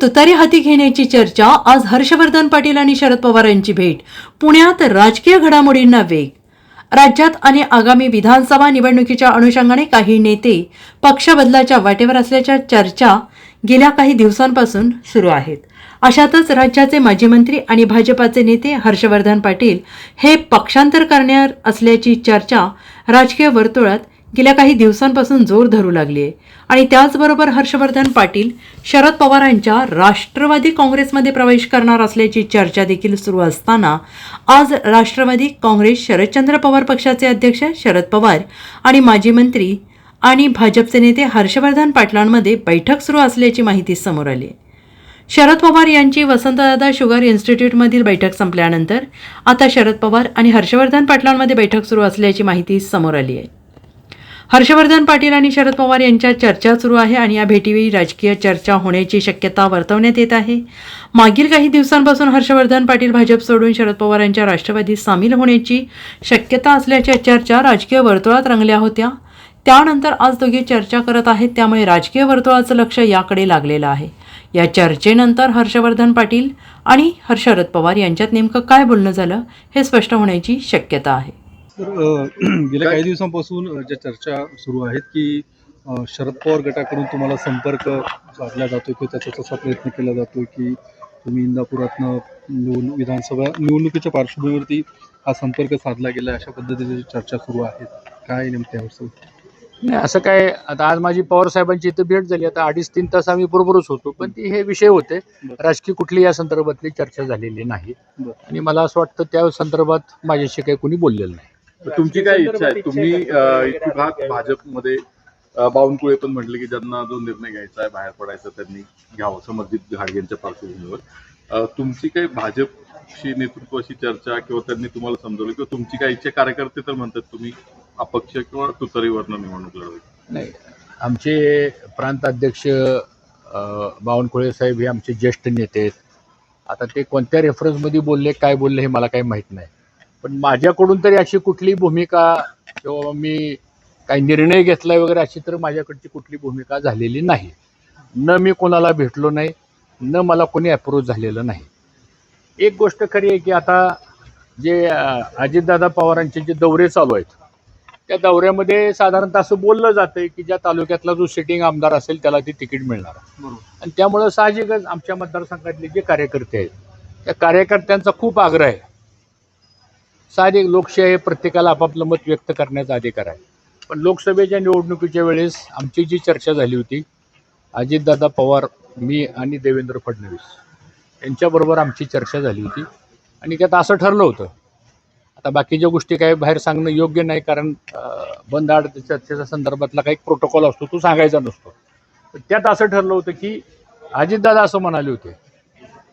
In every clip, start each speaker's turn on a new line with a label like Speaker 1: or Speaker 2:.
Speaker 1: तुतारी हाती घेण्याची चर्चा आज हर्षवर्धन पाटील आणि शरद पवार यांची भेट. पुण्यात राजकीय घडामोडींना वेग. राज्यात आणि आगामी विधानसभा निवडणुकीच्या अनुषंगाने काही नेते पक्षबदलाच्या वाटेवर असल्याच्या चर्चा गेल्या काही दिवसांपासून सुरू आहेत. अशातच राज्याचे माजी मंत्री आणि भाजपाचे नेते हर्षवर्धन पाटील हे पक्षांतर करणार असल्याची चर्चा राजकीय वर्तुळात गेल्या काही दिवसांपासून जोर धरू लागली आहे आणि त्याचबरोबर हर्षवर्धन पाटील शरद पवारांच्या राष्ट्रवादी काँग्रेसमध्ये प्रवेश करणार असल्याची चर्चा देखील सुरू असताना आज राष्ट्रवादी काँग्रेस शरदचंद्र पवार पक्षाचे अध्यक्ष शरद पवार आणि माजी मंत्री आणि भाजपचे नेते हर्षवर्धन पाटलांमध्ये बैठक सुरू असल्याची माहिती समोर आली. आहे शरद पवार यांची वसंतदादा शुगर इन्स्टिट्यूटमधील बैठक संपल्यानंतर आता शरद पवार आणि हर्षवर्धन पाटलांमध्ये बैठक सुरू असल्याची माहिती समोर आली आहे. हर्षवर्धन पाटील आणि शरद पवार यांच्यात चर्चा सुरू आहे आणि या भेटीवेळी राजकीय चर्चा होण्याची शक्यता वर्तवण्यात येत आहे. मागील काही दिवसांपासून हर्षवर्धन पाटील भाजप सोडून शरद पवार यांच्या राष्ट्रवादीत सामील होण्याची शक्यता असल्याच्या चर्चा राजकीय वर्तुळात रंगल्या होत्या. त्यानंतर आज दोघे चर्चा करत आहेत त्यामुळे राजकीय वर्तुळाचं लक्ष याकडे लागलेलं आहे. या चर्चेनंतर हर्षवर्धन पाटील आणि हर्षरद पवार यांच्यात नेमकं काय बोलणं झालं हे स्पष्ट होण्याची शक्यता आहे.
Speaker 2: गेल्या काही दिवसांपासून ज्या चर्चा सुरू आहेत की शरद पवार गटाकडून तुम्हाला संपर्क साधला जातो की त्याचा तसा प्रयत्न केला जातो की तुम्ही इंदापुरातनं निवडणूक विधानसभा निवडणुकीच्या पार्श्वभूमीवरती हा संपर्क साधला गेला अशा पद्धतीची चर्चा सुरू आहेत काय नेमक्या
Speaker 3: नाही असं काय आता आज माझी पवार साहेबांची इथं भेट झाली. आता अडीच तीन तास आम्ही बरोबरच होतो. पण ती हे विषय होते. राजकीय कुठली या संदर्भातली चर्चा झालेली नाही. आणि मला असं वाटतं त्या संदर्भात माझ्याशी काही कोणी बोललेलं नाही.
Speaker 4: तुमची काय इच्छा आहे? तुम्ही इतिहास भाजपमध्ये बावनकुळे पण म्हटले की ज्यांना जो निर्णय घ्यायचा आहे बाहेर पडायचा त्यांनी घ्यावं. समर्जित घाडगेंच्या पार्श्वभूमीवर. तुमची काही भाजपशी नेतृत्वाशी चर्चा किंवा त्यांनी तुम्हाला समजवलं किंवा तुमची काय इच्छा कार्यकर्ते तर म्हणतात तुम्ही अपक्ष किंवा तुतारीवरनं निवडणूक लढवायची?
Speaker 3: नाही. आमचे प्रांत अध्यक्ष अं, बावनकुळे साहेब हे आमचे ज्येष्ठ नेते आहेत. आता ते कोणत्या रेफरन्समध्ये बोलले काय बोलले हे मला काही माहीत नाही. पण माझ्याकडून तरी अशी कुठली भूमिका किंवा मी काही निर्णय घेतलाय वगैरे अशी तर माझ्याकडची कुठली भूमिका झालेली नाही. न मी कोणाला भेटलो नाही न मला कोणी अप्रोच झालेलं नाही. एक गोष्ट खरी आहे की आता जे अजितदादा पवारांचे जे दौरे चालू आहेत त्या दौऱ्यामध्ये साधारणतः असं बोललं जातंय की ज्या तालुक्यातला जो सिटिंग आमदार असेल त्याला ती तिकीट मिळणार.
Speaker 2: बरोबर.
Speaker 3: आणि त्यामुळं साहजिकच आमच्या मतदारसंघातले जे कार्यकर्ते आहेत त्या कार्यकर्त्यांचा खूप आग्रह आहे. साधे लोकशाही प्रत्येकाला आपापलं मत व्यक्त करण्याचा अधिकार आहे. पण लोकसभेच्या निवडणुकीच्या वेळेस आमची जी चर्चा झाली होती अजितदादा पवार मी आणि देवेंद्र फडणवीस यांच्याबरोबर आमची चर्चा झाली होती. आणि त्यात असं ठरलं होतं आता बाकीच्या गोष्टी काय बाहेर सांगणं योग्य नाही कारण बंद आड चर्चेच्या संदर्भातला काही प्रोटोकॉल असतो तो सांगायचा नसतो. त्यात असं ठरलं होतं की अजितदादा असं म्हणाले होते.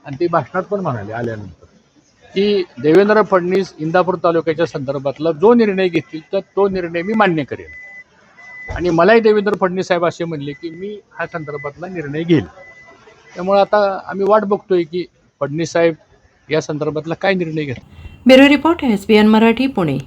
Speaker 3: आणि ते भाषणात पण म्हणाले आल्यानंतर. की देवेंद्र फडणवीस इंदापूर तालुक्याच्या संदर्भातला जो निर्णय घेतील तर तो निर्णय मी मान्य करेन. आणि मलाही देवेंद्र फडणवीस साहेब असे म्हणले की मी ह्या संदर्भातला निर्णय घेईल. त्यामुळे आता आम्ही वाट बघतोय की फडणवीस साहेब या संदर्भातला काय निर्णय घेतात
Speaker 1: bureau report S B N Marathi Pune.